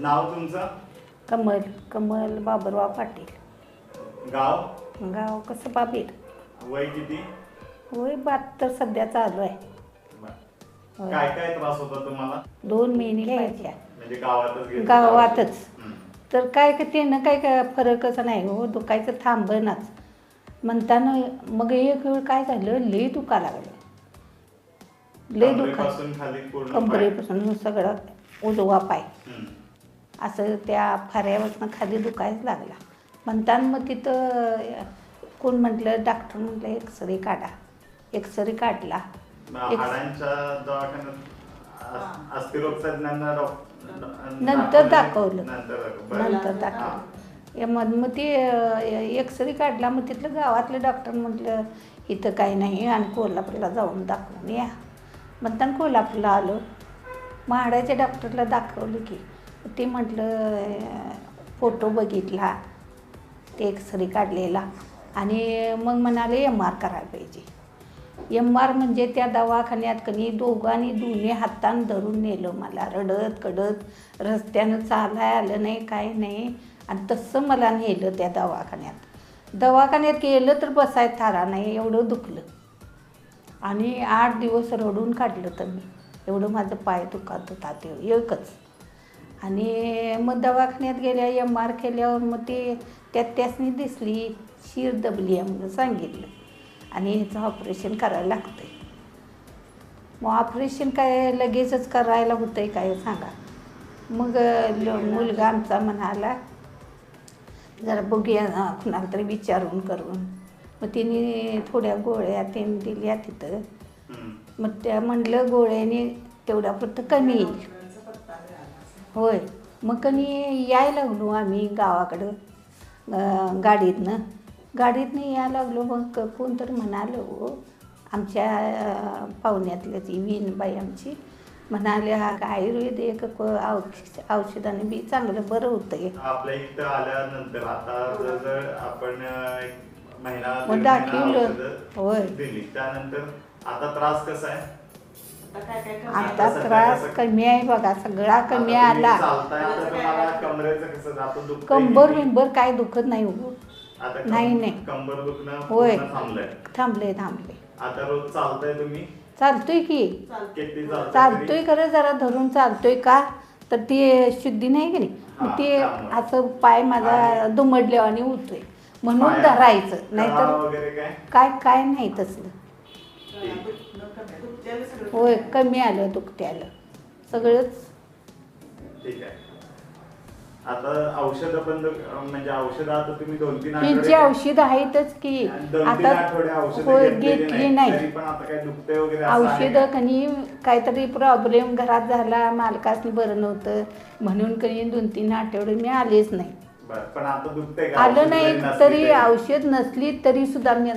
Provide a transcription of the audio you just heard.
नाव तुमचं? कमल कमल बाबुराव पाटील. गाव? गाव कसं बाबीर? वय किती? होय बहात्तर सध्या चालू आहे. बरं. काय काय त्रास होता तुम्हाला? दोन महिने घ्यायच्या. म्हणजे गावातच? गावातच. हं. तर काय का त्यानं काय काय फरकच नाही हो दुखायचं थांबनाच म्हणताना मग एक वेळ काय झालं लई दुखा लागलं. लई दुखा. कमरेपासून खाली पूर्ण कंबरेपासून सगळं उजवा पाय. पाय. हं. असं त्या फाऱ्यावरनं खाली दुखायच लागला. म्हणताना मग तिथं कोण म्हटलं? डॉक्टर म्हटलं एक्सरे काढा. एक्सरे काढला. नंतर दाखवलं. नंतर. दाखवलं. मग मग ते एक्सरे काढला. मग तिथलं गावातलं डॉक्टर म्हटलं इथं काही नाही. आणि कोल्हापूरला जाऊन दाखवून या. म्हणताना कोल्हापूरला आलो. महाडाच्या डॉक्टरला दाखवलं की ते म्हटलं फोटो बघितला ते एक्सरे काढलेला आणि मग म्हणाले एम आर करायला पाहिजे. एम आर म्हणजे त्या दवाखान्यात कनी दोघांनी दोन्ही हातानं धरून नेलं मला. रडत कडत रस्त्यानं चालाय आलं नाही काय नाही. आणि तसं मला नेलं त्या दवाखान्यात. दवाखान्यात गेलं तर बसाय थारा नाही एवढं दुखलं. आणि आठ दिवस रडून काढलं तर मी. एवढं माझं पाय दुखत होता ते एकच. आणि मग दवाखान्यात गेल्या एम आर केल्यावर मग ते त्यात त्यासनी दिसली शिर दबली आहे म्हणून सांगितलं. आणि ह्याचं ऑपरेशन करायला लागतंय. मग ऑपरेशन काय लगेचच करायला होतंय काय सांगा. मग मुलगा आमचा म्हणाला जरा बघूया कुणाला तरी विचारून करून. मग तिने थोड्या गोळ्या त्यांनी दिल्या तिथं. मग त्या म्हणलं गोळ्याने तेवढ्या पुरतं कमी येईल. होय. मग कणी यायला लागलो आम्ही गावाकडं गाडीतनं. गाडीतनं यायला लागलो मग क- कोणतरी म्हणालं हो आमच्या अं, पाहुण्यातल्या ती विणबाई आमची. म्हणाले हा आयुर्वेदिक क- औष औषधाने बी चांगलं बरं होतंय. आपल्या इथं आल्यानंतर आता जर आपण एक महिना होय. त्यानंतर आता त्रास कसा आहे? आता त्रास कमी आहे बघा सगळा कमी आला. कंबर? बिंबर काय दुखत नाही हो. नाही, नाही. कंबर दुखणं होय. थांबले थांबले आता रोज चालताय तुम्ही? चालतोय की. चालताय खरं जरा धरून चालतोय का? तर ते शुद्धी नाही की नाही? मग हा, ते. असं पाय माझा दुमडल्यावानी होतोय म्हणून धरायचं. नाहीतर काय? काय नाही तसलं. होय कमी आलं दुखत्यालं. सगळंच. ठीक आहे. आता औषध बंद म्हणजे औषध आता तुम्ही दोन तीन यांची औषधं आहेतच की आणि दोन तीन आता आठवडे औषध होय घेतली नाही. नाही तरी पण आता काय दुखतंय वगैरे असं आहे औषधं का? कनी काहीतरी प्रॉब्लेम घरात झाला मालकासनी बरं नव्हतं. म्हणून कनी दोन तीन आठवडे मी आलेच नाही. बरं पण आता दुखतंय का? आलं औषध नाही नसली तरी. औषध नसली तरी सुद्धा मी